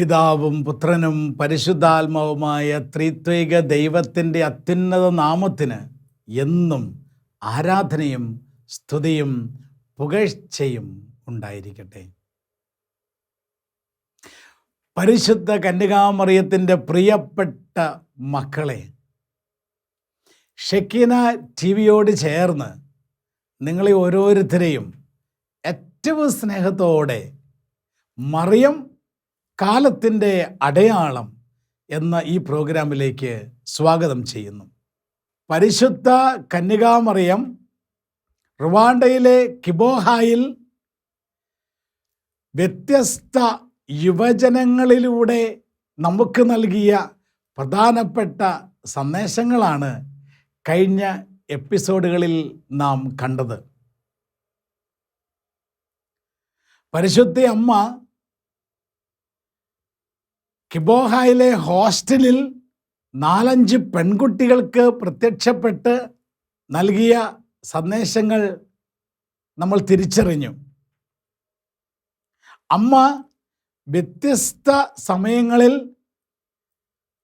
പിതാവും പുത്രനും പരിശുദ്ധാത്മാവുമായ ത്രിത്വിക ദൈവത്തിന്റെ അത്യുന്നത നാമത്തിന് എന്നും ആരാധനയും സ്തുതിയും പുകഴ്ചയും ഉണ്ടായിരിക്കട്ടെ. പരിശുദ്ധ കന്യകാമറിയത്തിന്റെ പ്രിയപ്പെട്ട മക്കളെ ഷെക്കീന ടി വിയോട് ചേർന്ന് നിങ്ങളെ ഓരോരുത്തരെയും ഏറ്റവും സ്നേഹത്തോടെ മറിയം കാലത്തിന്റെ അടയാളം എന്ന ഈ പ്രോഗ്രാമിലേക്ക് സ്വാഗതം ചെയ്യുന്നു. പരിശുദ്ധ കന്യകാമറിയം റുവാണ്ടയിലെ കിബോഹായിൽ വ്യത്യസ്ത യുവജനങ്ങളിലൂടെ നമുക്ക് നൽകിയ പ്രധാനപ്പെട്ട സന്ദേശങ്ങളാണ് കഴിഞ്ഞ എപ്പിസോഡുകളിൽ നാം കണ്ടത്. പരിശുദ്ധ അമ്മ കിബോഹായിലെ ഹോസ്റ്റലിൽ നാലഞ്ച് പെൺകുട്ടികൾക്ക് പ്രത്യക്ഷപ്പെട്ട് നൽകിയ സന്ദേശങ്ങൾ നമ്മൾ തിരിച്ചറിഞ്ഞു. അമ്മ വ്യത്യസ്ത സമയങ്ങളിൽ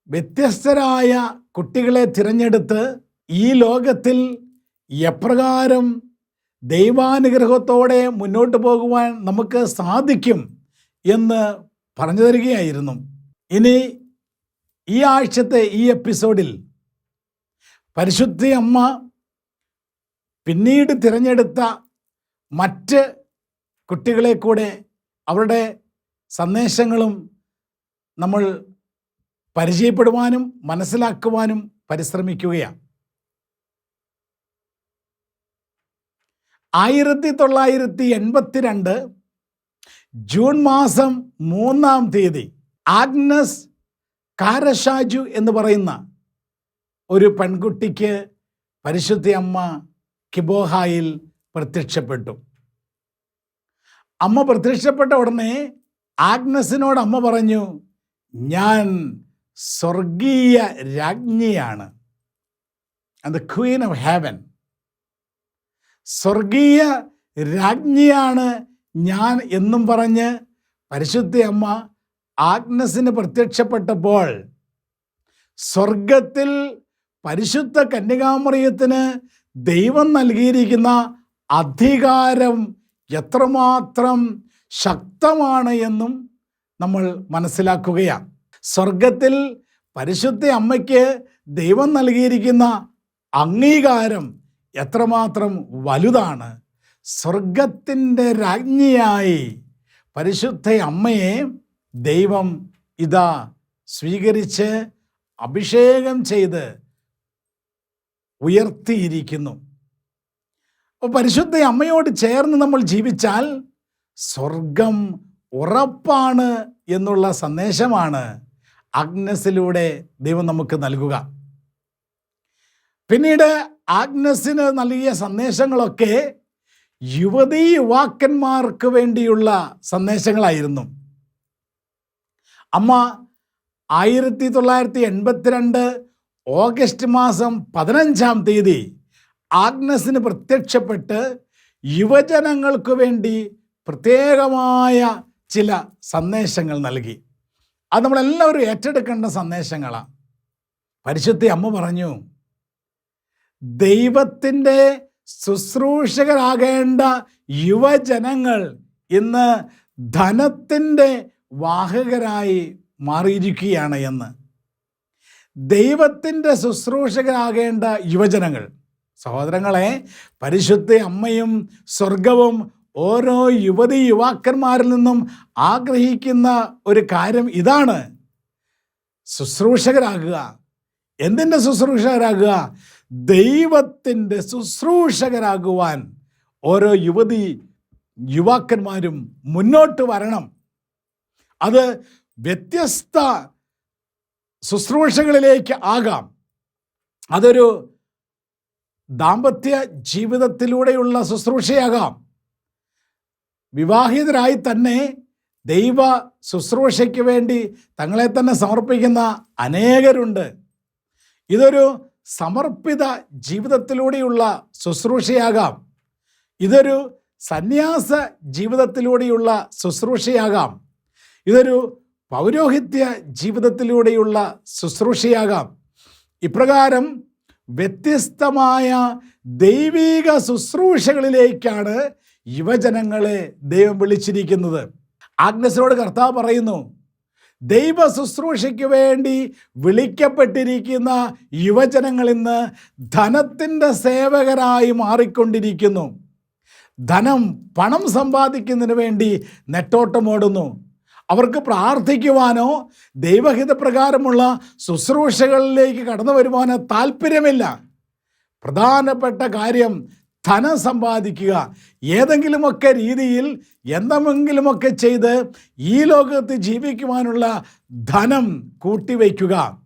വ്യത്യസ്തരായ കുട്ടികളെ തിരഞ്ഞെടുത്ത് ഈ ലോകത്തിൽ എപ്രകാരം ദൈവാനുഗ്രഹത്തോടെ മുന്നോട്ട് പോകുവാൻ നമുക്ക് സാധിക്കും എന്ന് പറഞ്ഞു തരികയായിരുന്നു. ഇനി ഈ ആഴ്ചത്തെ ഈ എപ്പിസോഡിൽ പരിശുദ്ധി അമ്മ പിന്നീട് തിരഞ്ഞെടുത്ത മറ്റ് കുട്ടികളെ കൂടെ അവരുടെ സന്ദേശങ്ങളും നമ്മൾ പരിചയപ്പെടുവാനും മനസ്സിലാക്കുവാനും പരിശ്രമിക്കുകയാണ്. ആയിരത്തി തൊള്ളായിരത്തി എൺപത്തിരണ്ട് ജൂൺ മാസം മൂന്നാം തീയതി ആഗ്നസ് കാരഷാജു എന്ന് പറയുന്ന ഒരു പെൺകുട്ടിക്ക് പരിശുദ്ധ അമ്മ കിബോഹായിൽ പ്രത്യക്ഷപ്പെട്ടു. അമ്മ പ്രത്യക്ഷപ്പെട്ട ഉടനെ ആഗ്നസിനോട് അമ്മ പറഞ്ഞു ഞാൻ സ്വർഗീയ രാജ്ഞിയാണ്. ദ ക്വീൻ ഓഫ് ഹെവൻ സ്വർഗീയ രാജ്ഞിയാണ് ഞാൻ എന്നും പറഞ്ഞ് പരിശുദ്ധ അമ്മ ആഗ്നസിന് പ്രത്യക്ഷപ്പെട്ടപ്പോൾ സ്വർഗത്തിൽ പരിശുദ്ധ കന്യകാമറിയത്തിന് ദൈവം നൽകിയിരിക്കുന്ന അധികാരം എത്രമാത്രം ശക്തമാണ് എന്നും നമ്മൾ മനസ്സിലാക്കുകയാണ്. സ്വർഗത്തിൽ പരിശുദ്ധ അമ്മയ്ക്ക് ദൈവം നൽകിയിരിക്കുന്ന അംഗീകാരം എത്രമാത്രം വലുതാണ്. സ്വർഗത്തിന്റെ രാജ്ഞിയായി പരിശുദ്ധ അമ്മയെ ദൈവം ഇതാ സ്വീകരിച്ച് അഭിഷേകം ചെയ്ത് ഉയർത്തിയിരിക്കുന്നു. അപ്പോൾ പരിശുദ്ധ അമ്മയോട് ചേർന്ന് നമ്മൾ ജീവിച്ചാൽ സ്വർഗം ഉറപ്പാണ് എന്നുള്ള സന്ദേശമാണ് അഗ്നസിലൂടെ ദൈവം നമുക്ക് നൽകുക. പിന്നീട് ആഗ്നസിന് നൽകിയ സന്ദേശങ്ങളൊക്കെ യുവതീ യുവാക്കന്മാർക്ക് വേണ്ടിയുള്ള സന്ദേശങ്ങളായിരുന്നു. അമ്മ ആയിരത്തി തൊള്ളായിരത്തി എൺപത്തിരണ്ട് ഓഗസ്റ്റ് മാസം പതിനഞ്ചാം തീയതി ആഗ്നസിന് പ്രത്യക്ഷപ്പെട്ട് യുവജനങ്ങൾക്ക് വേണ്ടി പ്രത്യേകമായ ചില സന്ദേശങ്ങൾ നൽകി. അത് നമ്മളെല്ലാവരും ഏറ്റെടുക്കേണ്ട സന്ദേശങ്ങളാണ്. പരിശുദ്ധി അമ്മ പറഞ്ഞു ദൈവത്തിന്റെ ശുശ്രൂഷകരാകേണ്ട യുവജനങ്ങൾ ഇന്ന് ധനത്തിന്റെ വാഹകരായി മാറിയിരിക്കുകയാണ് എന്ന്. ദൈവത്തിന്റെ ശുശ്രൂഷകരാകേണ്ട യുവജനങ്ങൾ സഹോദരങ്ങളെ പരിശുദ്ധ അമ്മയും സ്വർഗവും ഓരോ യുവതി യുവാക്കന്മാരിൽ നിന്നും ആഗ്രഹിക്കുന്ന ഒരു കാര്യം ഇതാണ്. ശുശ്രൂഷകരാകുക. എന്തിന്റെ ശുശ്രൂഷകരാകുക? ദൈവത്തിന്റെ ശുശ്രൂഷകരാകുവാൻ ഓരോ യുവതി യുവാക്കന്മാരും മുന്നോട്ട് വരണം. അത് വ്യത്യസ്ത ശുശ്രൂഷകളിലേക്ക് ആകാം. അതൊരു ദാമ്പത്യ ജീവിതത്തിലൂടെയുള്ള ശുശ്രൂഷയാകാം. വിവാഹിതരായി തന്നെ ദൈവ ശുശ്രൂഷയ്ക്ക് വേണ്ടി തങ്ങളെ തന്നെ സമർപ്പിക്കുന്ന അനേകരുണ്ട്. ഇതൊരു സമർപ്പിത ജീവിതത്തിലൂടെയുള്ള ശുശ്രൂഷയാകാം. ഇതൊരു സന്യാസ ജീവിതത്തിലൂടെയുള്ള ശുശ്രൂഷയാകാം. ഇതൊരു പൗരോഹിത്യ ജീവിതത്തിലൂടെയുള്ള ശുശ്രൂഷയാകാം. ഇപ്രകാരം വ്യത്യസ്തമായ ദൈവീക ശുശ്രൂഷകളിലേക്കാണ് യുവജനങ്ങളെ ദൈവം വിളിച്ചിരിക്കുന്നത്. ആഗ്നസിനോട് കർത്താവ് പറയുന്നു ദൈവ ശുശ്രൂഷയ്ക്ക് വേണ്ടി വിളിക്കപ്പെട്ടിരിക്കുന്ന യുവജനങ്ങൾ ഇന്ന് ധനത്തിന്റെ സേവകരായി മാറിക്കൊണ്ടിരിക്കുന്നു. ധനം പണം സമ്പാദിക്കുന്നതിന് വേണ്ടി നെട്ടോട്ടമോടുന്നു അവർക്ക് പ്രാർത്ഥിക്കുവാനോ ദൈവഹിതപ്രകാരമുള്ള ശുശ്രൂഷകളിലേക്ക് കടന്നു വരുവാനോ താല്പര്യമില്ല. പ്രധാനപ്പെട്ട കാര്യം ധനം സമ്പാദിക്കുക. ഏതെങ്കിലുമൊക്കെ രീതിയിൽ എന്തെങ്കിലുമൊക്കെ ചെയ്ത് ഈ ലോകത്ത് ജീവിക്കുവാനുള്ള ധനം കൂട്ടിവയ്ക്കുക.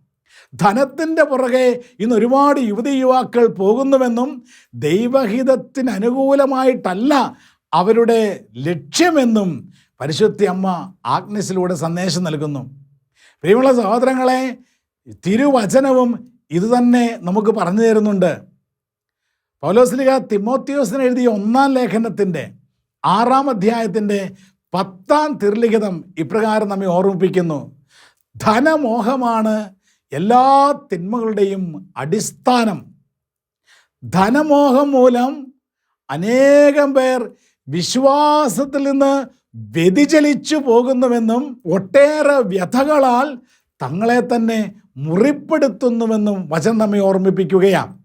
ധനത്തിന്റെ പുറകെ ഇന്ന് ഒരുപാട് യുവതി യുവാക്കൾ പോകുന്നുവെന്നും ദൈവഹിതത്തിന് അനുകൂലമായിട്ടല്ല അവരുടെ ലക്ഷ്യമെന്നും പരിശുദ്ധി അമ്മ ആഗ്നസിലൂടെ സന്ദേശം നൽകുന്നു. പ്രിയമുള്ള സഹോദരങ്ങളെ തിരുവചനവും ഇതുതന്നെ നമുക്ക് പറഞ്ഞു തരുന്നുണ്ട്. പൗലോസ്ലിക തിമോത്തിയോസിന് എഴുതിയ ഒന്നാം ലേഖനത്തിന്റെ ആറാം അധ്യായത്തിന്റെ പത്താം തിർലിഖിതം ഇപ്രകാരം നമ്മെ ഓർമ്മിപ്പിക്കുന്നു. ധനമോഹമാണ് എല്ലാ തിന്മകളുടെയും അടിസ്ഥാനം. ധനമോഹം മൂലം അനേകം പേർ വിശ്വാസത്തിൽ നിന്ന് വ്യതിചലിച്ചു പോകുന്നുവെന്നും ഒട്ടേറെ വ്യഥകളാൽ തങ്ങളെ തന്നെ മുറിപ്പെടുത്തുന്നുവെന്നും വചനം നമ്മെ ഓർമ്മിപ്പിക്കുകയാണ്.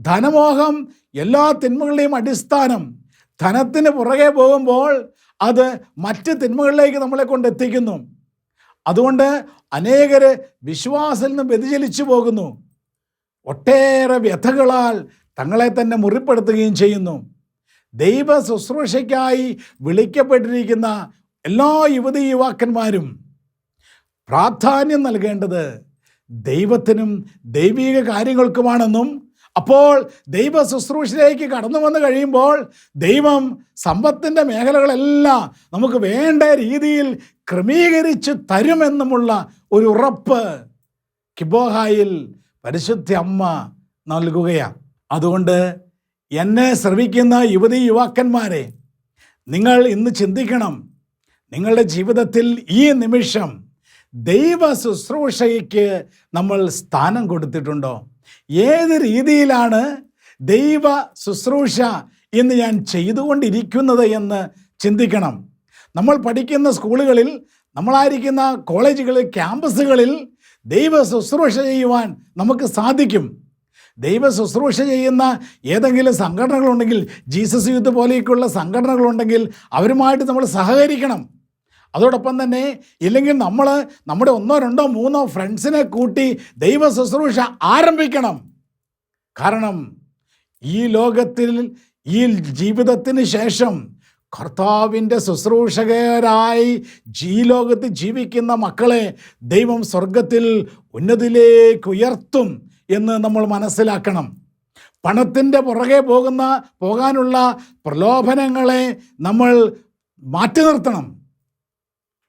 ധനമോഹം എല്ലാ തിന്മകളുടെയും അടിസ്ഥാനം. ധനത്തിന് പുറകെ പോകുമ്പോൾ അത് മറ്റ് തിന്മകളിലേക്ക് നമ്മളെ കൊണ്ട് എത്തിക്കുന്നു അതുകൊണ്ട് അനേകർ വിശ്വാസിൽ നിന്ന് വ്യതിചലിച്ചു പോകുന്നു. ഒട്ടേറെ വ്യഥകളാൽ തങ്ങളെ തന്നെ മുറിപ്പെടുത്തുകയും ചെയ്യുന്നു. ദൈവ ശുശ്രൂഷയ്ക്കായി വിളിക്കപ്പെട്ടിരിക്കുന്ന എല്ലാ യുവതി യുവാക്കന്മാരും പ്രാധാന്യം നൽകേണ്ടത് ദൈവത്തിനും ദൈവിക കാര്യങ്ങൾക്കുമാണെന്നും അപ്പോൾ ദൈവ ശുശ്രൂഷയിലേക്ക് കടന്നു വന്നു കഴിയുമ്പോൾ ദൈവം സമ്പത്തിന്റെ മേഖലകളെല്ലാം നമുക്ക് വേണ്ട രീതിയിൽ ക്രമീകരിച്ച് തരുമെന്നുമുള്ള ഒരു ഉറപ്പ് കിബോഹായിൽ പരിശുദ്ധ അമ്മ നൽകുകയാണ്. അതുകൊണ്ട് എന്നെ ശ്രമിക്കുന്ന യുവതി യുവാക്കന്മാരെ നിങ്ങൾ ഇന്ന് ചിന്തിക്കണം. നിങ്ങളുടെ ജീവിതത്തിൽ ഈ നിമിഷം ദൈവ ശുശ്രൂഷയ്ക്ക് നമ്മൾ സ്ഥാനം കൊടുത്തിട്ടുണ്ടോ? ഏത് രീതിയിലാണ് ദൈവ ശുശ്രൂഷ ഇന്ന് ഞാൻ ചെയ്തുകൊണ്ടിരിക്കുന്നത് എന്ന് ചിന്തിക്കണം. നമ്മൾ പഠിക്കുന്ന സ്കൂളുകളിൽ നമ്മളായിരിക്കുന്ന കോളേജുകളിൽ ക്യാമ്പസുകളിൽ ദൈവ ശുശ്രൂഷ ചെയ്യുവാൻ നമുക്ക് സാധിക്കും. ദൈവ ശുശ്രൂഷ ചെയ്യുന്ന ഏതെങ്കിലും സംഘടനകളുണ്ടെങ്കിൽ ജീസസ് യൂത്ത് പോലെയൊക്കെയുള്ള സംഘടനകളുണ്ടെങ്കിൽ അവരുമായിട്ട് നമ്മൾ സഹകരിക്കണം. അതോടൊപ്പം തന്നെ ഇല്ലെങ്കിൽ നമ്മൾ നമ്മുടെ ഒന്നോ രണ്ടോ മൂന്നോ ഫ്രണ്ട്സിനെ കൂട്ടി ദൈവ ശുശ്രൂഷ ആരംഭിക്കണം. കാരണം ഈ ലോകത്തിൽ ഈ ജീവിതത്തിന് ശേഷം കർത്താവിന്റെ ശുശ്രൂഷകരായി ഈ ലോകത്ത് ജീവിക്കുന്ന മക്കളെ ദൈവം സ്വർഗത്തിൽ ഉന്നതിലേക്ക് ഉയർത്തും. എന്ന് നമ്മൾ മനസ്സിലാക്കണം. പണത്തിന്റെ പുറകെ പോകുന്ന പോകാനുള്ള പ്രലോഭനങ്ങളെ നമ്മൾ മാറ്റി നിർത്തണം.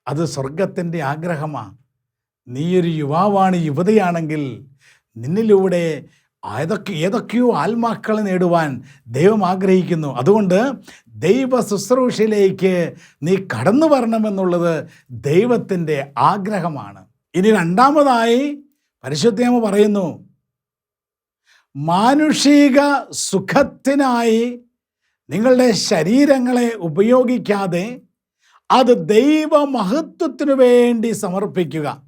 അത് സ്വർഗത്തിന്റെ ആഗ്രഹമാണ് നീയൊരു യുവാവാണ് യുവതിയാണെങ്കിൽ നിന്നിലൂടെ ഏതൊക്കെ ഏതൊക്കെയോ ആത്മാക്കളെ നേടുവാൻ ദൈവം ആഗ്രഹിക്കുന്നു. അതുകൊണ്ട് ദൈവ ശുശ്രൂഷയിലേക്ക് നീ കടന്നു വരണമെന്നുള്ളത് ദൈവത്തിന്റെ ആഗ്രഹമാണ്. ഇനി രണ്ടാമതായി പരിശുദ്ധേമ പറയുന്നു മാനുഷിക സുഖത്തിനായി നിങ്ങളുടെ ശരീരങ്ങളെ ഉപയോഗിക്കാതെ അത് ദൈവ മഹത്വത്തിനു വേണ്ടി സമർപ്പിക്കുക.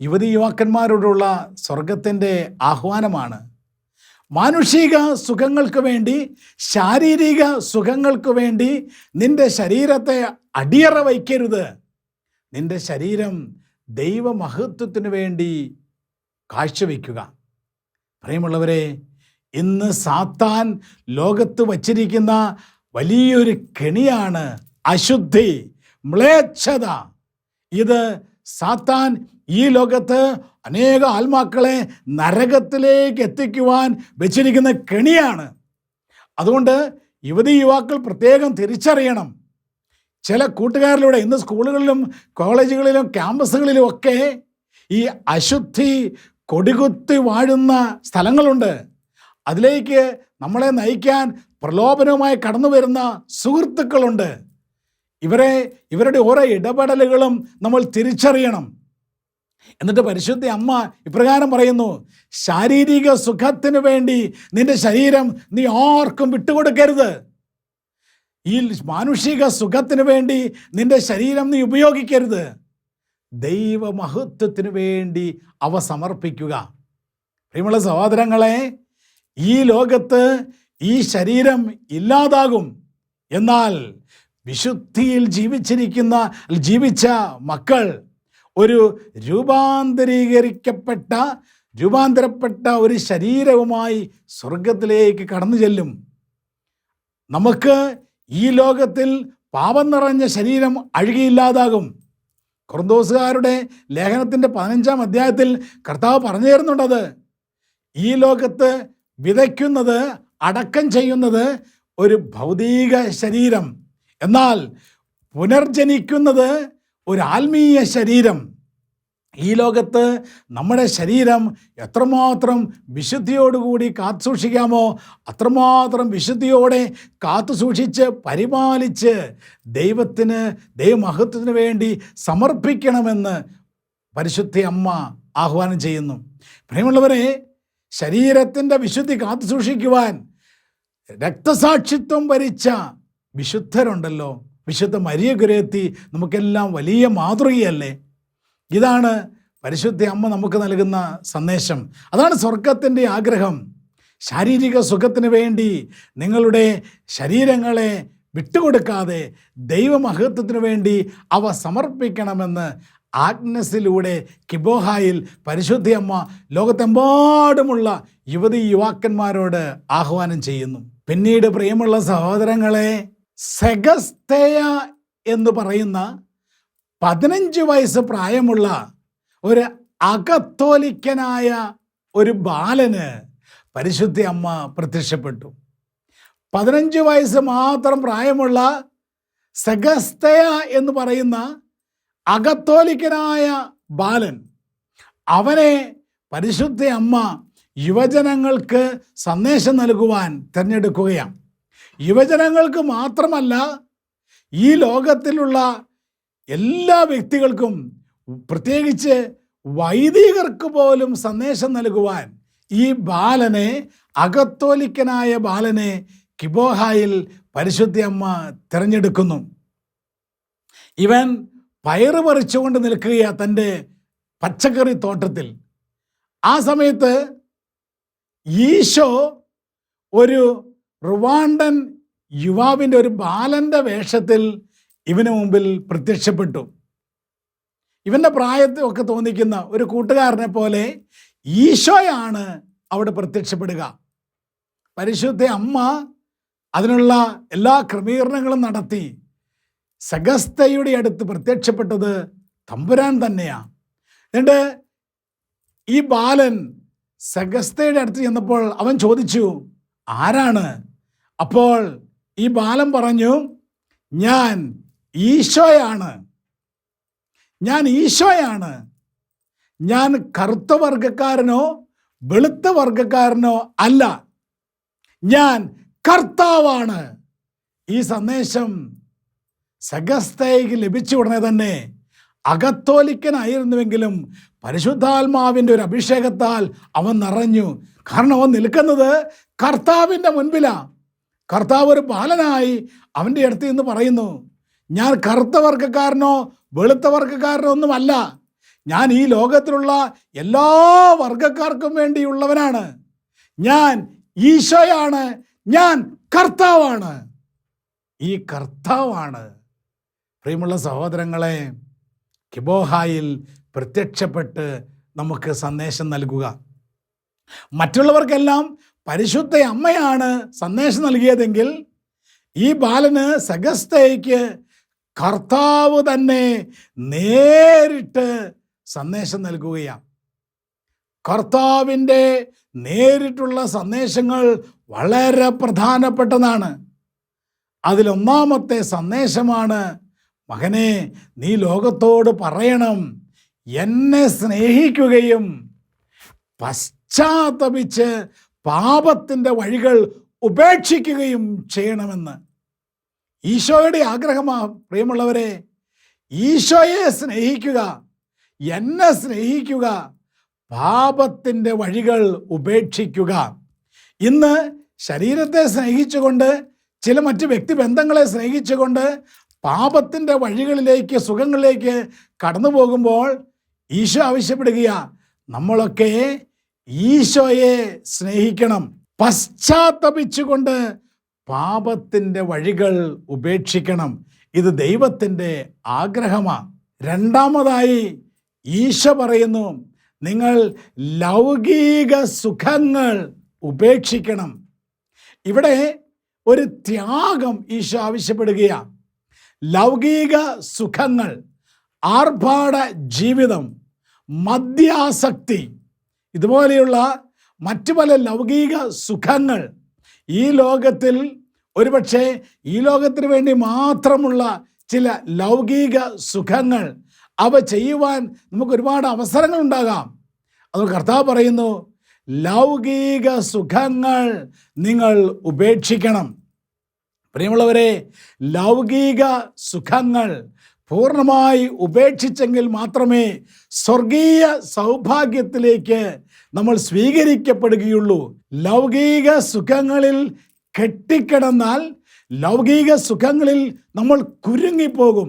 യുവതി യുവാക്കന്മാരോടുള്ള സ്വർഗത്തിന്റെ ആഹ്വാനമാണ്. മാനുഷിക സുഖങ്ങൾക്ക് വേണ്ടി ശാരീരിക സുഖങ്ങൾക്ക് വേണ്ടി നിന്റെ ശരീരത്തെ അടിയറ വയ്ക്കരുത്. നിന്റെ ശരീരം ദൈവമഹത്വത്തിനു വേണ്ടി കാഴ്ചവെക്കുക പ്രിയമുള്ളവരെ ഇന്ന് സാത്താൻ ലോകത്ത് വച്ചിരിക്കുന്ന വലിയൊരു കെണിയാണ് അശുദ്ധി മ്ലേച്ഛത. ഇത് സാത്താൻ ഈ ലോകത്ത് അനേക ആത്മാക്കളെ നരകത്തിലേക്ക് എത്തിക്കുവാൻ വെച്ചിരിക്കുന്ന കെണിയാണ്. അതുകൊണ്ട് യുവതി യുവാക്കൾ പ്രത്യേകം തിരിച്ചറിയണം. ചില കൂട്ടുകാരിലൂടെ ഇന്ന് സ്കൂളുകളിലും കോളേജുകളിലും ക്യാമ്പസുകളിലും ഒക്കെ ഈ അശുദ്ധി കൊടികുത്തി വാഴുന്ന സ്ഥലങ്ങളുണ്ട്. അതിലേക്ക് നമ്മളെ നയിക്കാൻ പ്രലോഭനവുമായി കടന്നു വരുന്ന സുഹൃത്തുക്കളുണ്ട്. ഇവരെ ഇവരുടെ ഓരോ ഇടപെടലുകളും നമ്മൾ തിരിച്ചറിയണം. എന്നിട്ട് പരിശുദ്ധ അമ്മ ഇപ്രകാരം പറയുന്നു ശാരീരിക സുഖത്തിന് വേണ്ടി നിന്റെ ശരീരം നീ ആർക്കും വിട്ടുകൊടുക്കരുത്. ഈ മാനുഷിക സുഖത്തിന് വേണ്ടി നിന്റെ ശരീരം നീ ഉപയോഗിക്കരുത്. ദൈവമഹത്വത്തിന് വേണ്ടി അവ സമർപ്പിക്കുക. പ്രിയമുള്ള സഹോദരങ്ങളെ ഈ ലോകത്ത് ഈ ശരീരം ഇല്ലാതാകും. എന്നാൽ വിശുദ്ധിയിൽ ജീവിച്ചിരിക്കുന്ന ജീവിച്ച മക്കൾ ഒരു രൂപാന്തരീകരിക്കപ്പെട്ട രൂപാന്തരപ്പെട്ട ഒരു ശരീരവുമായി സ്വർഗത്തിലേക്ക് കടന്നു ചെല്ലും. നമുക്ക് ഈ ലോകത്തിൽ പാപം നിറഞ്ഞ ശരീരം അഴുകിയില്ലാതാകും കുറുന്തോസുകാരുടെ ലേഖനത്തിന്റെ പതിനഞ്ചാം അധ്യായത്തിൽ കർത്താവ് പറഞ്ഞു തരുന്നുണ്ടത്. ഈ ലോകത്ത് വിതയ്ക്കുന്നത് അടക്കം ചെയ്യുന്നത് ഒരു ഭൗതിക ശരീരം. എന്നാൽ പുനർജനിക്കുന്നത് ഒരു ആത്മീയ ശരീരം. ഈ ലോകത്ത് നമ്മുടെ ശരീരം എത്രമാത്രം വിശുദ്ധിയോടുകൂടി കാത്തു സൂക്ഷിക്കാമോ അത്രമാത്രം വിശുദ്ധിയോടെ കാത്തു സൂക്ഷിച്ച് പരിപാലിച്ച് ദൈവത്തിന് ദൈവമഹത്വത്തിന് വേണ്ടി സമർപ്പിക്കണമെന്ന് പരിശുദ്ധി അമ്മ ആഹ്വാനം ചെയ്യുന്നു. പ്രിയമുള്ളവരെ ശരീരത്തിന്റെ വിശുദ്ധി കാത്തു സൂക്ഷിക്കുവാൻ രക്തസാക്ഷിത്വം വരിച്ച വിശുദ്ധരുണ്ടല്ലോ. വിശുദ്ധ മരിയ ഗുരേത്തി നമുക്കെല്ലാം വലിയ മാതൃകയല്ലേ? ഇതാണ് പരിശുദ്ധ അമ്മ നമുക്ക് നൽകുന്ന സന്ദേശം. അതാണ് സ്വർഗത്തിന്റെ ആഗ്രഹം. ശാരീരിക സുഖത്തിന് വേണ്ടി നിങ്ങളുടെ ശരീരങ്ങളെ വിട്ടുകൊടുക്കാതെ ദൈവമഹത്വത്തിന് വേണ്ടി അവ സമർപ്പിക്കണമെന്ന് ആഗ്നസിലൂടെ കിബോഹായിൽ പരിശുദ്ധ അമ്മ ലോകത്തെമ്പാടുമുള്ള യുവതി യുവാക്കന്മാരോട് ആഹ്വാനം ചെയ്യുന്നു. പിന്നീട് പ്രിയമുള്ള സഹോദരങ്ങളെ സെഗസ്തയ എന്ന് പറയുന്ന പതിനഞ്ച് വയസ്സ് പ്രായമുള്ള ഒരു അകത്തോലിക്കനായ ഒരു ബാലന് പരിശുദ്ധ അമ്മ പ്രത്യക്ഷപ്പെട്ടു. പതിനഞ്ച് വയസ്സ് മാത്രം പ്രായമുള്ള സെഗസ്തയ എന്ന് പറയുന്ന അകത്തോലിക്കനായ ബാലൻ അവനെ പരിശുദ്ധ അമ്മ യുവജനങ്ങൾക്ക് സന്ദേശം നൽകുവാൻ തിരഞ്ഞെടുക്കുകയാണ്. യുവജനങ്ങൾക്ക് മാത്രമല്ല ഈ ലോകത്തിലുള്ള എല്ലാ വ്യക്തികൾക്കും പ്രത്യേകിച്ച് വൈദികർക്ക് പോലും സന്ദേശം നൽകുവാൻ ഈ ബാലനെ അകത്തോലിക്കനായ ബാലനെ കിബോഹായിൽ പരിശുദ്ധി അമ്മ തിരഞ്ഞെടുക്കുന്നു. ഇവൻ പയറ് പറിച്ചുകൊണ്ട് നിൽക്കുകയാ തന്റെ പച്ചക്കറി തോട്ടത്തിൽ. ആ സമയത്ത് ഈശോ ഒരു റുവാണ്ടൻ യുവാവിന്റെ ഒരു ബാലന്റെ വേഷത്തിൽ ഇവന് മുമ്പിൽ പ്രത്യക്ഷപ്പെട്ടു. ഇവന്റെ പ്രായത്തിൽ ഒക്കെ തോന്നിക്കുന്ന ഒരു കൂട്ടുകാരനെ പോലെ ഈശോയാണ് അവിടെ പ്രത്യക്ഷപ്പെടുക. പരിശുദ്ധ അമ്മ അതിനുള്ള എല്ലാ ക്രമീകരണങ്ങളും നടത്തി. സഗസ്തയുടെ അടുത്ത് പ്രത്യക്ഷപ്പെട്ടത് തമ്പുരാൻ തന്നെയാണ്. എന്നിട്ട് ഈ ബാലൻ സഗസ്തയുടെ അടുത്ത് ചെന്നപ്പോൾ അവൻ ചോദിച്ചു ആരാണ്? അപ്പോൾ ഈ ബാലൻ പറഞ്ഞു ഞാൻ ഈശോയാണ്. ഞാൻ ഈശോയാണ്. ഞാൻ കറുത്ത വർഗക്കാരനോ വെളുത്ത വർഗക്കാരനോ അല്ല. ഞാൻ കർത്താവാണ്. ഈ സന്ദേശം സഗസ്തയ്ക്ക് ലഭിച്ച ഉടനെ തന്നെ അകത്തോലിക്കനായിരുന്നുവെങ്കിലും പരിശുദ്ധാത്മാവിന്റെ ഒരു അഭിഷേകത്താൽ അവൻ നിറഞ്ഞു. കാരണം അവൻ നിൽക്കുന്നത് കർത്താവിന്റെ മുൻപിലാണ് കർത്താവ് ഒരു ബാലനായി അവന്റെ അടുത്ത് നിന്ന് പറയുന്നു ഞാൻ കറുത്ത വർഗക്കാരനോ വെളുത്ത വർഗക്കാരനോ ഒന്നുമല്ല. ഞാൻ ഈ ലോകത്തിലുള്ള എല്ലാ വർഗക്കാർക്കും വേണ്ടിയുള്ളവനാണ്. ഞാൻ ഈശോയാണ്. ഞാൻ കർത്താവാണ്. ഈ കർത്താവാണ്. പ്രിയമുള്ള സഹോദരങ്ങളെ കിബോഹായിൽ പ്രത്യക്ഷപ്പെട്ട് നമുക്ക് സന്ദേശം നൽകുക. മറ്റുള്ളവർക്കെല്ലാം പരിശുദ്ധ അമ്മയാണ് സന്ദേശം നൽകിയതെങ്കിൽ ഈ ബാലന് സഗസ്തയ്ക്ക് കർത്താവ് തന്നെ നേരിട്ട് സന്ദേശം നൽകുകയാണ്. കർത്താവിന്റെ നേരിട്ടുള്ള സന്ദേശങ്ങൾ വളരെ പ്രധാനപ്പെട്ടതാണ്. അതിലൊന്നാമത്തെ സന്ദേശമാണ് മകനെ നീ ലോകത്തോട് പറയണം എന്നെ സ്നേഹിക്കുകയും പശ്ചാത്തപിച്ച് പാപത്തിന്റെ വഴികൾ ഉപേക്ഷിക്കുകയും ചെയ്യണമെന്ന്. ഈശോയുടെ ആഗ്രഹമാ പ്രിയമുള്ളവരെ. ഈശോയെ സ്നേഹിക്കുക എന്നെ സ്നേഹിക്കുക പാപത്തിന്റെ വഴികൾ ഉപേക്ഷിക്കുക. ഇന്ന് ശരീരത്തെ സ്നേഹിച്ചുകൊണ്ട് ചില മറ്റ് വ്യക്തിബന്ധങ്ങളെ സ്നേഹിച്ചുകൊണ്ട് പാപത്തിന്റെ വഴികളിലേക്ക് സുഖങ്ങളിലേക്ക് കടന്നു പോകുമ്പോൾ ഈശോ ആവശ്യപ്പെടുകയ നമ്മളൊക്കെ ഈശോയെ സ്നേഹിക്കണം. പശ്ചാത്തപിച്ചുകൊണ്ട് പാപത്തിന്റെ വഴികൾ ഉപേക്ഷിക്കണം. ഇത് ദൈവത്തിന്റെ ആഗ്രഹമാണ്. രണ്ടാമതായി ഈശ പറയുന്നു നിങ്ങൾ ലൗകിക സുഖങ്ങൾ ഉപേക്ഷിക്കണം. ഇവിടെ ഒരു ത്യാഗം ഈശോ ആവശ്യപ്പെടുകയാണ്. ലൗകിക സുഖങ്ങൾ ആർഭാട ജീവിതം മദ്യാസക്തി ഇതുപോലെയുള്ള മറ്റു പല ലൗകിക സുഖങ്ങൾ ഈ ലോകത്തിൽ ഒരുപക്ഷെ ഈ ലോകത്തിന് വേണ്ടി മാത്രമുള്ള ചില ലൗകിക സുഖങ്ങൾ അവ ചെയ്യുവാൻ നമുക്ക് ഒരുപാട് അവസരങ്ങൾ ഉണ്ടാകാം. അത് കർത്താവ് പറയുന്നു ലൗകിക സുഖങ്ങൾ നിങ്ങൾ ഉപേക്ഷിക്കണം. പ്രിയമുള്ളവരെ ലൗകിക സുഖങ്ങൾ പൂർണമായി ഉപേക്ഷിച്ചെങ്കിൽ മാത്രമേ സ്വർഗീയ സൗഭാഗ്യത്തിലേക്ക് നമ്മൾ സ്വീകരിക്കപ്പെടുകയുള്ളൂ. ലൗകിക സുഖങ്ങളിൽ കെട്ടിക്കിടന്നാൽ ലൗകിക സുഖങ്ങളിൽ നമ്മൾ കുരുങ്ങിപ്പോകും.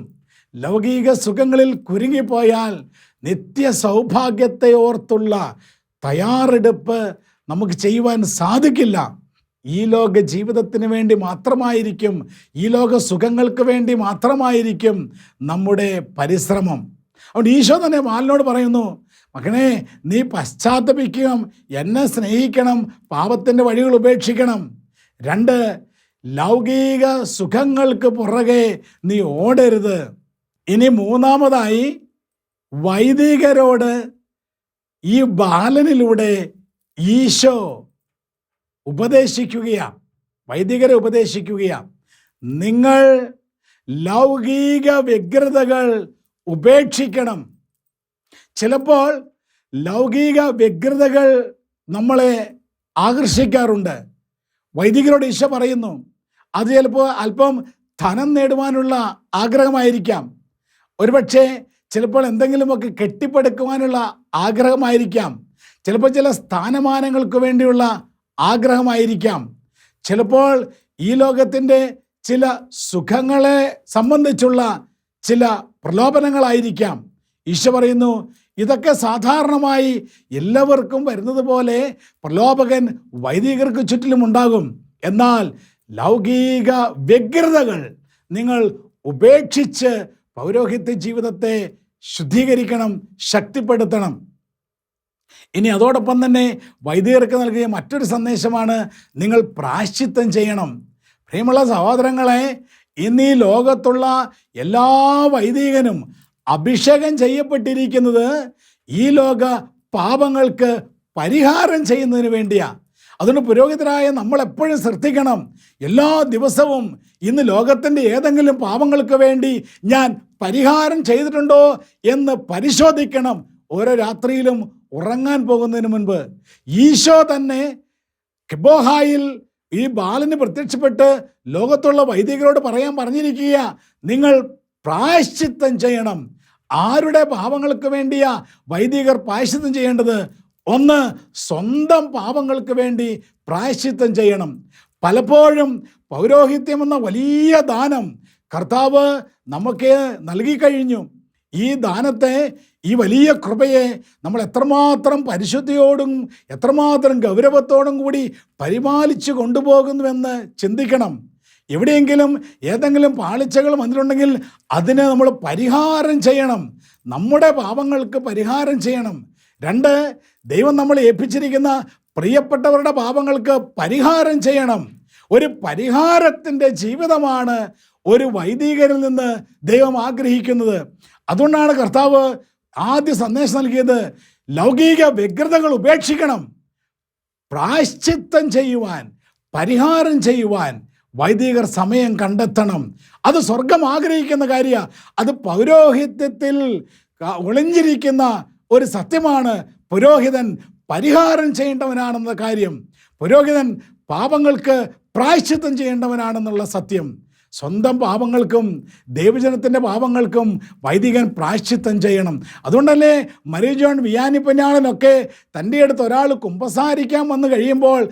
ലൗകിക സുഖങ്ങളിൽ കുരുങ്ങിപ്പോയാൽ നിത്യ സൗഭാഗ്യത്തെ ഓർത്തുള്ള തയ്യാറെടുപ്പ് നമുക്ക് ചെയ്യുവാൻ സാധിക്കില്ല. ഈ ലോക ജീവിതത്തിന് വേണ്ടി മാത്രമായിരിക്കും ഈ ലോക സുഖങ്ങൾക്ക് വേണ്ടി മാത്രമായിരിക്കും നമ്മുടെ പരിശ്രമം. അതുകൊണ്ട് ഈശോ തന്നെ മാലിനോട് പറയുന്നു മകനെ നീ പശ്ചാത്തപിക്കണം എന്നെ സ്നേഹിക്കണം പാപത്തിന്റെ വഴികൾ ഉപേക്ഷിക്കണം. രണ്ട് ലൗകിക സുഖങ്ങൾക്ക് പുറകെ നീ ഓടരുത്. ഇനി മൂന്നാമതായി വൈദികരോട് ഈ ബാലനിലൂടെ ഈശോ ഉപദേശിക്കുകയാണ്. വൈദികരെ ഉപദേശിക്കുകയാണ്. നിങ്ങൾ ലൗകിക വ്യഗ്രതകൾ ഉപേക്ഷിക്കണം. ചിലപ്പോൾ ലൗകിക വ്യഗ്രതകൾ നമ്മളെ ആകർഷിക്കാറുണ്ട്. വൈദികരോട് ഈശ പറയുന്നു അത് ചിലപ്പോൾ അല്പം ധനം നേടുവാനുള്ള ആഗ്രഹമായിരിക്കാം. ഒരുപക്ഷെ ചിലപ്പോൾ എന്തെങ്കിലുമൊക്കെ കെട്ടിപ്പടുക്കുവാനുള്ള ആഗ്രഹമായിരിക്കാം. ചിലപ്പോൾ ചില സ്ഥാനമാനങ്ങൾക്ക് വേണ്ടിയുള്ള ആഗ്രഹമായിരിക്കാം. ചിലപ്പോൾ ഈ ലോകത്തിന്റെ ചില സുഖങ്ങളെ സംബന്ധിച്ചുള്ള ചില പ്രലോഭനങ്ങളായിരിക്കാം. ഈശോ പറയുന്നു ഇതൊക്കെ സാധാരണമായി എല്ലാവർക്കും വരുന്നത് പോലെ പ്രലോഭകൻ വൈദികർക്ക് ചുറ്റിലും ഉണ്ടാകും. എന്നാൽ ലൗകിക വ്യഗ്രതകൾ നിങ്ങൾ ഉപേക്ഷിച്ച് പൗരോഹിത്യ ജീവിതത്തെ ശുദ്ധീകരിക്കണം ശക്തിപ്പെടുത്തണം. ഇനി അതോടൊപ്പം തന്നെ വൈദികർക്ക് നൽകിയ മറ്റൊരു സന്ദേശമാണ് നിങ്ങൾ പ്രാശ്ചിത്തം ചെയ്യണം. പ്രിയമുള്ള സഹോദരങ്ങളെ ഇന്ന് ലോകത്തുള്ള എല്ലാ വൈദികനും അഭിഷേകം ചെയ്യപ്പെട്ടിരിക്കുന്നത് ഈ ലോക പാപങ്ങൾക്ക് പരിഹാരം ചെയ്യുന്നതിന് വേണ്ടിയാണ് അതുകൊണ്ട് പുരോഹിതരായ നമ്മൾ എപ്പോഴും ശ്രദ്ധിക്കണം. എല്ലാ ദിവസവും ഇന്ന് ലോകത്തിന്റെ ഏതെങ്കിലും പാപങ്ങൾക്ക് വേണ്ടി ഞാൻ പരിഹാരം ചെയ്തിട്ടുണ്ടോ എന്ന് പരിശോധിക്കണം. ഓരോ രാത്രിയിലും ഉറങ്ങാൻ പോകുന്നതിന് മുൻപ്. ഈശോ തന്നെ കിബോഹായിൽ ഈ ബാലന് പ്രത്യക്ഷപ്പെട്ട് ലോകത്തുള്ള വൈദികരോട് പറയാൻ പറഞ്ഞിരിക്കുക നിങ്ങൾ പ്രായശ്ചിത്തം ചെയ്യണം. ആരുടെ പാപങ്ങൾക്ക് വേണ്ടിയാ വൈദികർ പ്രായശ്ചിത്തം ചെയ്യേണ്ടത്? ഒന്ന് സ്വന്തം പാപങ്ങൾക്ക് വേണ്ടി പ്രായശ്ചിത്തം ചെയ്യണം. പലപ്പോഴും പൗരോഹിത്യം എന്ന വലിയ ദാനം കർത്താവ് നമുക്ക് നൽകിക്കഴിഞ്ഞു. ഈ ദാനത്തെ ഈ വലിയ കൃപയെ നമ്മൾ എത്രമാത്രം പരിശുദ്ധിയോടും എത്രമാത്രം ഗൗരവത്തോടും കൂടി പരിപാലിച്ചു കൊണ്ടുപോകുന്നുവെന്ന് ചിന്തിക്കണം. എവിടെയെങ്കിലും ഏതെങ്കിലും പാളിച്ചകൾ വന്നിട്ടുണ്ടെങ്കിൽ അതിന് നമ്മൾ പരിഹാരം ചെയ്യണം. നമ്മുടെ പാപങ്ങൾക്ക് പരിഹാരം ചെയ്യണം. രണ്ട് ദൈവം നമ്മൾ ഏൽപ്പിച്ചിരിക്കുന്ന പ്രിയപ്പെട്ടവരുടെ പാപങ്ങൾക്ക് പരിഹാരം ചെയ്യണം. ഒരു പരിഹാരത്തിന്റെ ജീവിതമാണ് ഒരു വൈദികരിൽ നിന്ന് ദൈവം ആഗ്രഹിക്കുന്നത്. അതുകൊണ്ടാണ് കർത്താവ് ആദ്യ സന്ദേശം നൽകിയത് ലൗകിക വ്യഗ്രതകൾ ഉപേക്ഷിക്കണം. പ്രായശ്ചിത്തം ചെയ്യുവാൻ പരിഹാരം ചെയ്യുവാൻ വൈദികർ സമയം കണ്ടെത്തണം. അത് സ്വർഗം ആഗ്രഹിക്കുന്ന കാര്യമാണ് അത് പൗരോഹിത്യത്തിൽ ഒളിഞ്ഞിരിക്കുന്ന ഒരു സത്യമാണ്. പുരോഹിതൻ പരിഹാരം ചെയ്യേണ്ടവനാണെന്ന കാര്യം. പുരോഹിതൻ പാപങ്ങൾക്ക് പ്രായശ്ചിത്തം ചെയ്യേണ്ടവനാണെന്നുള്ള സത്യം. സ്വന്തം പാപങ്ങൾക്കും ദൈവജനത്തിന്റെ പാപങ്ങൾക്കും വൈദികൻ പ്രായശ്ചിത്തം ചെയ്യണം. അതുകൊണ്ടല്ലേ മരി ജോൺ വിയാനിപ്പഞ്ഞാളനൊക്കെ തന്റെ അടുത്ത് ഒരാൾ കുമ്പസാരിക്കാൻ വന്നു കഴിയുമ്പോൾ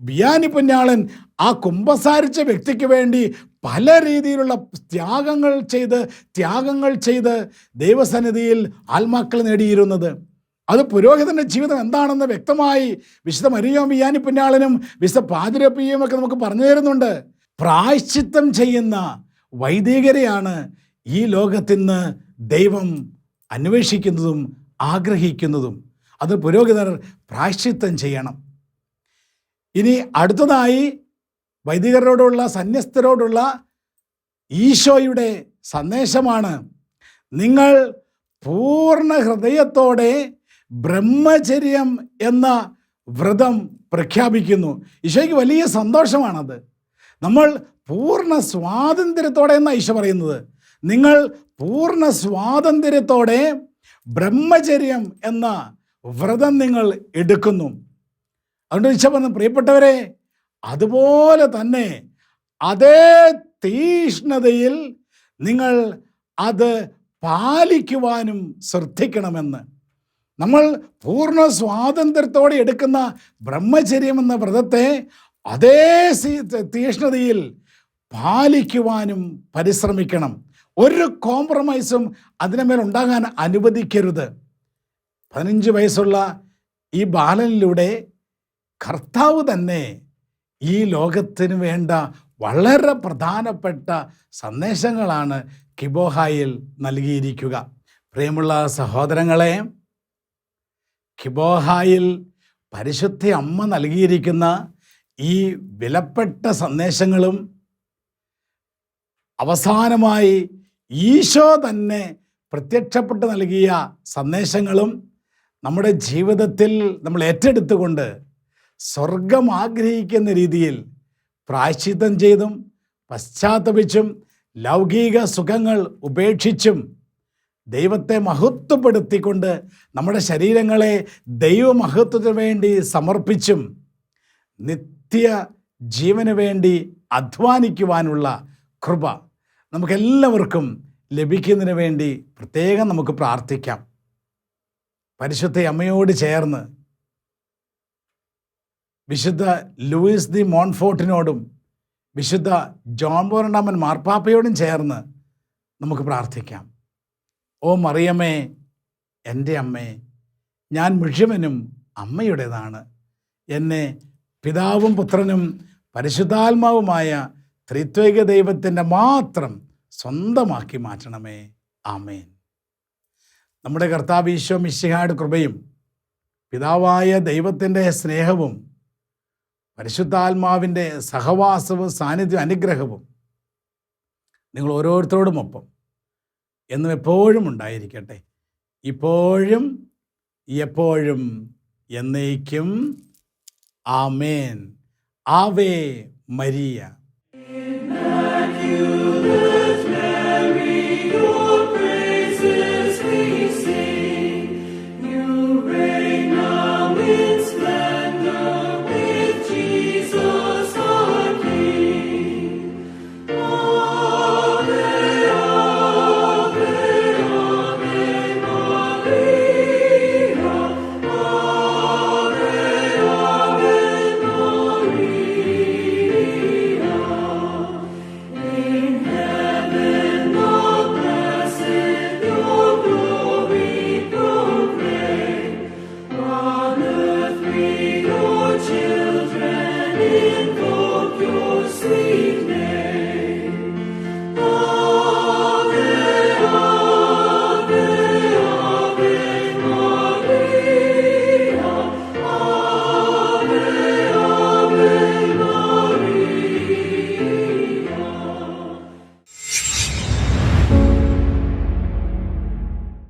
വിയാനിപ്പഞ്ഞാളൻ ആ കുമ്പസാരിച്ച വ്യക്തിക്ക് വേണ്ടി പല രീതിയിലുള്ള ത്യാഗങ്ങൾ ചെയ്ത് ത്യാഗങ്ങൾ ചെയ്ത് ദൈവസന്നിധിയിൽ ആത്മാക്കൾ നേടിയിരുന്നത്. അത് പുരോഹിതന്റെ ജീവിതം എന്താണെന്ന് വ്യക്തമായി വിശുദ്ധ മരിയോ ബിയാനി പുന്നാളനും വിശുദ്ധ പാതിരപ്പിയും ഒക്കെ നമുക്ക് പറഞ്ഞു തരുന്നുണ്ട്. പ്രായശ്ചിത്തം ചെയ്യുന്ന വൈദികരെയാണ് ഈ ലോകത്തിന്ന് ദൈവം അന്വേഷിക്കുന്നതും ആഗ്രഹിക്കുന്നതും. അത് പുരോഹിതർ പ്രായശ്ചിത്തം ചെയ്യണം. ഇനി അടുത്തതായി വൈദികരോടുള്ള സന്യസ്തരോടുള്ള ഈശോയുടെ സന്ദേശമാണ്. നിങ്ങൾ പൂർണ ഹൃദയത്തോടെ ബ്രഹ്മചര്യം എന്ന വ്രതം പ്രഖ്യാപിക്കുന്നു. ഈശോയ്ക്ക് വലിയ സന്തോഷമാണത്. നമ്മൾ പൂർണ സ്വാതന്ത്ര്യത്തോടെ എന്നാണ് ഈശോ പറയുന്നത്? നിങ്ങൾ പൂർണ സ്വാതന്ത്ര്യത്തോടെ ബ്രഹ്മചര്യം എന്ന വ്രതം നിങ്ങൾ എടുക്കുന്നു. അതുകൊണ്ട് ഈശോ പറഞ്ഞു പ്രിയപ്പെട്ടവരെ അതുപോലെ തന്നെ അതേ തീഷ്ണതയിൽ നിങ്ങൾ അത് പാലിക്കുവാനും ശ്രദ്ധിക്കണമെന്ന്. നമ്മൾ പൂർണ സ്വാതന്ത്ര്യത്തോടെ എടുക്കുന്ന ബ്രഹ്മചര്യം എന്ന വ്രതത്തെ അതേ തീഷ്ണതയിൽ പാലിക്കുവാനും പരിശ്രമിക്കണം. ഒരു കോംപ്രമൈസും അതിനുമേൽ ഉണ്ടാകാൻ അനുവദിക്കരുത്. പതിനഞ്ച് വയസ്സുള്ള ഈ ബാലനിലൂടെ കർത്താവ് തന്നെ ഈ ലോകത്തിന് വേണ്ട വളരെ പ്രധാനപ്പെട്ട സന്ദേശങ്ങളാണ് കിബോഹായിൽ നൽകിയിരിക്കുക. പ്രിയമുള്ള സഹോദരങ്ങളെ കിബോഹായിൽ പരിശുദ്ധ അമ്മ നൽകിയിരിക്കുന്ന ഈ വിലപ്പെട്ട സന്ദേശങ്ങളും അവസാനമായി ഈശോ തന്നെ പ്രത്യക്ഷപ്പെട്ട് നൽകിയ സന്ദേശങ്ങളും നമ്മുടെ ജീവിതത്തിൽ നമ്മൾ ഏറ്റെടുത്തുകൊണ്ട് സ്വർഗം ആഗ്രഹിക്കുന്ന രീതിയിൽ പ്രായശ്ചിത്തം ചെയ്തും പശ്ചാത്തപിച്ചും ലൗകിക സുഖങ്ങൾ ഉപേക്ഷിച്ചും ദൈവത്തെ മഹത്വപ്പെടുത്തിക്കൊണ്ട് നമ്മുടെ ശരീരങ്ങളെ ദൈവമഹത്വത്തിന് വേണ്ടി സമർപ്പിച്ചും നിത്യ ജീവന് വേണ്ടി അധ്വാനിക്കുവാനുള്ള കൃപ നമുക്കെല്ലാവർക്കും ലഭിക്കുന്നതിന് വേണ്ടി പ്രത്യേകം നമുക്ക് പ്രാർത്ഥിക്കാം. പരിശുദ്ധ അമ്മയോട് ചേർന്ന് വിശുദ്ധ ലൂയിസ് ദി മോൺഫോർട്ടിനോടും വിശുദ്ധ ജോൺ ബോറണ്ടാമൻ മാർപ്പാപ്പയോടും ചേർന്ന് നമുക്ക് പ്രാർത്ഥിക്കാം. ഓ മറിയമ്മേ എന്റെ അമ്മേ ഞാൻ മുഴുവനും അമ്മയുടേതാണ്. എന്നെ പിതാവും പുത്രനും പരിശുദ്ധാത്മാവുമായ ത്രിത്വൈക ദൈവത്തിന്റെ മാത്രം സ്വന്തമാക്കി മാറ്റണമേ. ആമേൻ. നമ്മുടെ കർത്താവ് ഈശോ മിശിഹായുടെ കൃപയും പിതാവായ ദൈവത്തിന്റെ സ്നേഹവും പരിശുദ്ധാത്മാവിന്റെ സഹവാസവും സാന്നിധ്യവും അനുഗ്രഹവും നിങ്ങൾ ഓരോരുത്തരോടും ഒപ്പം എന്നും എപ്പോഴും ഉണ്ടായിരിക്കട്ടെ. ഇപ്പോഴും എപ്പോഴും എന്നേക്കും. ആമേൻ. ആവേ മരിയ.